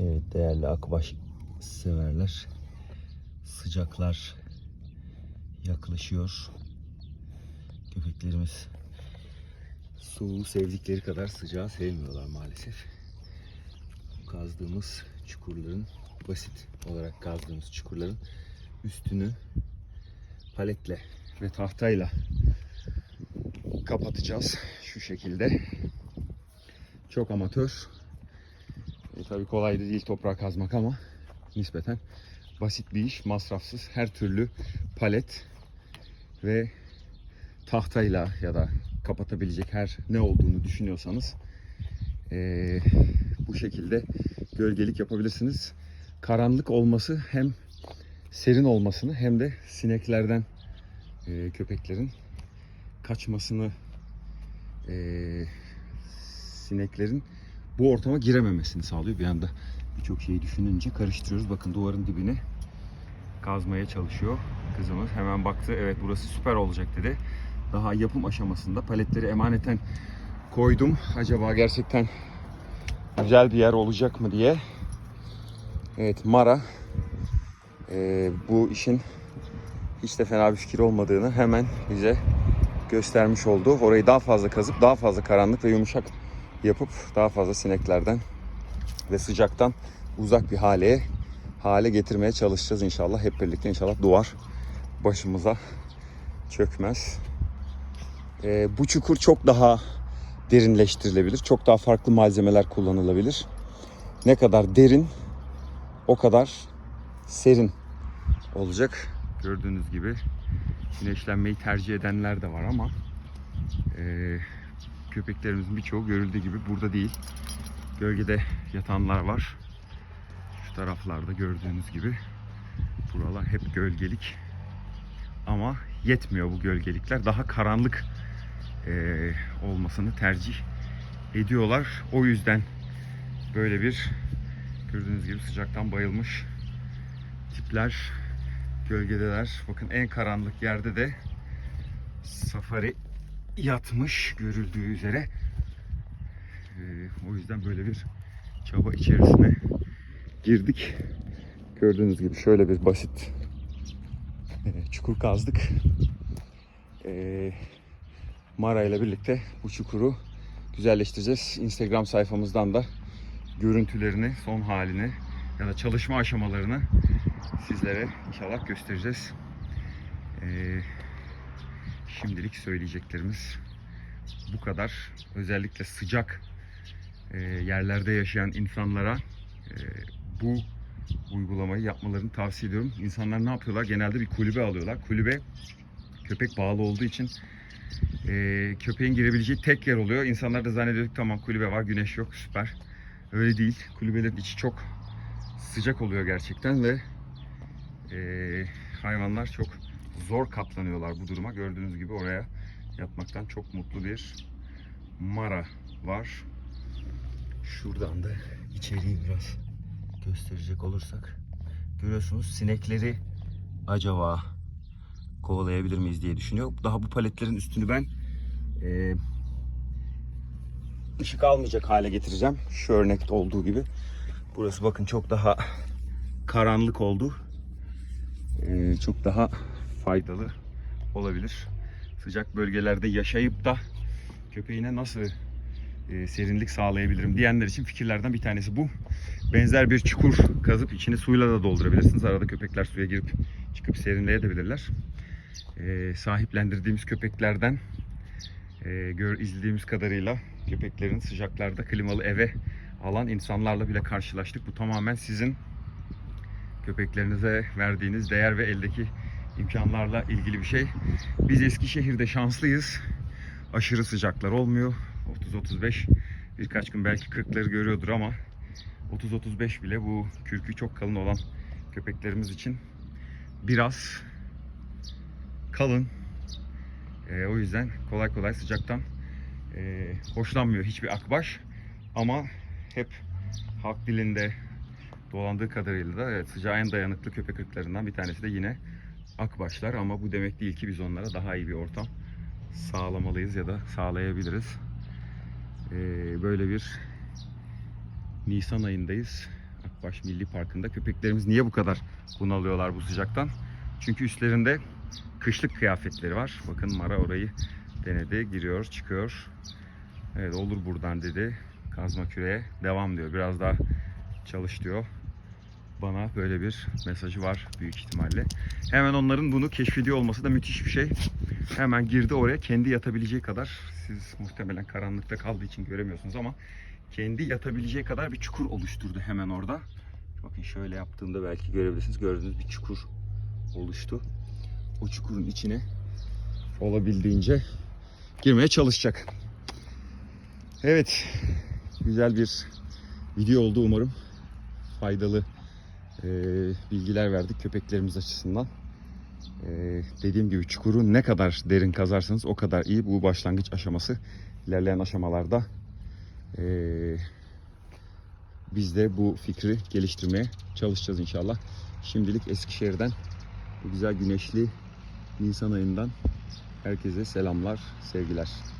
Evet değerli akbaş severler. Sıcaklar yaklaşıyor. Köpeklerimiz soğuğu sevdikleri kadar sıcağı sevmiyorlar maalesef. Kazdığımız çukurların basit olarak kazdığımız çukurların üstünü paletle ve tahtayla kapatacağız şu şekilde. Çok amatör. E, tabii kolay değil toprağı kazmak ama nispeten basit bir iş, masrafsız. Her türlü palet ve tahtayla ya da kapatabilecek her ne olduğunu düşünüyorsanız e, bu şekilde gölgelik yapabilirsiniz. Karanlık olması hem serin olmasını hem de sineklerden e, köpeklerin kaçmasını e, sineklerin bu ortama girememesini sağlıyor. Bir anda birçok şeyi düşününce karıştırıyoruz. Bakın duvarın dibine kazmaya çalışıyor kızımız. Hemen baktı evet burası süper olacak dedi. Daha yapım aşamasında paletleri emaneten koydum. Acaba gerçekten güzel bir yer olacak mı diye. Evet Mara e, bu işin hiç de fena bir fikir olmadığını hemen bize göstermiş oldu. Orayı daha fazla kazıp daha fazla karanlık ve yumuşak yapıp daha fazla sineklerden ve sıcaktan uzak bir hale hale getirmeye çalışacağız inşallah. Hep birlikte inşallah duvar başımıza çökmez. Ee, bu çukur çok daha derinleştirilebilir. Çok daha farklı malzemeler kullanılabilir. Ne kadar derin o kadar serin olacak. Gördüğünüz gibi güneşlenmeyi tercih edenler de var ama e, köpeklerimizin birçoğu görüldüğü gibi burada değil. Gölgede yatanlar var. Şu taraflarda gördüğünüz gibi buralar hep gölgelik. Ama yetmiyor bu gölgelikler. Daha karanlık e, olmasını tercih ediyorlar. O yüzden böyle bir gördüğünüz gibi sıcaktan bayılmış tipler gölgedeler. Bakın en karanlık yerde de safari yatmış görüldüğü üzere. Ee, o yüzden böyle bir çaba içerisine girdik. Gördüğünüz gibi şöyle bir basit çukur kazdık. Ee, Mara ile birlikte bu çukuru güzelleştireceğiz. Instagram sayfamızdan da görüntülerini, son halini ya da çalışma aşamalarını sizlere inşallah göstereceğiz. Ee, şimdilik söyleyeceklerimiz bu kadar. Özellikle sıcak e, yerlerde yaşayan insanlara e, bu uygulamayı yapmalarını tavsiye ediyorum. İnsanlar ne yapıyorlar? Genelde bir kulübe alıyorlar. Kulübe köpek bağlı olduğu için e, köpeğin girebileceği tek yer oluyor. İnsanlar da zannediyor ki tamam kulübe var, güneş yok, süper. Öyle değil. Kulübelerin içi çok sıcak oluyor gerçekten ve hayvanlar çok zor katlanıyorlar bu duruma. Gördüğünüz gibi oraya yatmaktan çok mutlu bir mara var. Şuradan da içeriği biraz gösterecek olursak görüyorsunuz sinekleri acaba kovalayabilir miyiz diye düşünüyor. Daha bu paletlerin üstünü ben e, ışık almayacak hale getireceğim. Şu örnekte olduğu gibi. Burası bakın çok daha karanlık oldu. Ee, çok daha faydalı olabilir. Sıcak bölgelerde yaşayıp da köpeğine nasıl e, serinlik sağlayabilirim diyenler için fikirlerden bir tanesi bu. Benzer bir çukur kazıp içini suyla da doldurabilirsiniz. Arada köpekler suya girip çıkıp serinleyebilirler. Ee, sahiplendirdiğimiz köpeklerden e, gör, izlediğimiz kadarıyla köpeklerin sıcaklarda klimalı eve alan insanlarla bile karşılaştık. Bu tamamen sizin köpeklerinize verdiğiniz değer ve eldeki imkanlarla ilgili bir şey. Biz Eskişehir'de şanslıyız. Aşırı sıcaklar olmuyor. 30-35 birkaç gün belki 40'ları görüyordur ama 30-35 bile bu kürkü çok kalın olan köpeklerimiz için biraz kalın. Ee, o yüzden kolay kolay sıcaktan e, hoşlanmıyor hiçbir akbaş. Ama hep halk dilinde dolandığı kadarıyla da evet, sıcağa en dayanıklı köpek ırklarından bir tanesi de yine akbaşlar. Ama bu demek değil ki biz onlara daha iyi bir ortam sağlamalıyız ya da sağlayabiliriz. Ee, böyle bir Nisan ayındayız. Baş Milli Parkı'nda. Köpeklerimiz niye bu kadar bunalıyorlar bu sıcaktan? Çünkü üstlerinde kışlık kıyafetleri var. Bakın Mara orayı denedi. Giriyor, çıkıyor. Evet olur buradan dedi. Kazma küreye devam diyor. Biraz daha çalış diyor. Bana böyle bir mesajı var büyük ihtimalle. Hemen onların bunu keşfediyor olması da müthiş bir şey. Hemen girdi oraya kendi yatabileceği kadar. Siz muhtemelen karanlıkta kaldığı için göremiyorsunuz ama kendi yatabileceği kadar bir çukur oluşturdu hemen orada. Bakın şöyle yaptığımda belki görebilirsiniz. Gördüğünüz bir çukur oluştu. O çukurun içine olabildiğince girmeye çalışacak. Evet. Güzel bir video oldu umarım. Faydalı e, bilgiler verdik köpeklerimiz açısından. E, dediğim gibi çukuru ne kadar derin kazarsanız o kadar iyi. Bu başlangıç aşaması. İlerleyen aşamalarda e, biz de bu fikri geliştirmeye çalışacağız inşallah. Şimdilik Eskişehir'den bu güzel güneşli Nisan ayından herkese selamlar, sevgiler.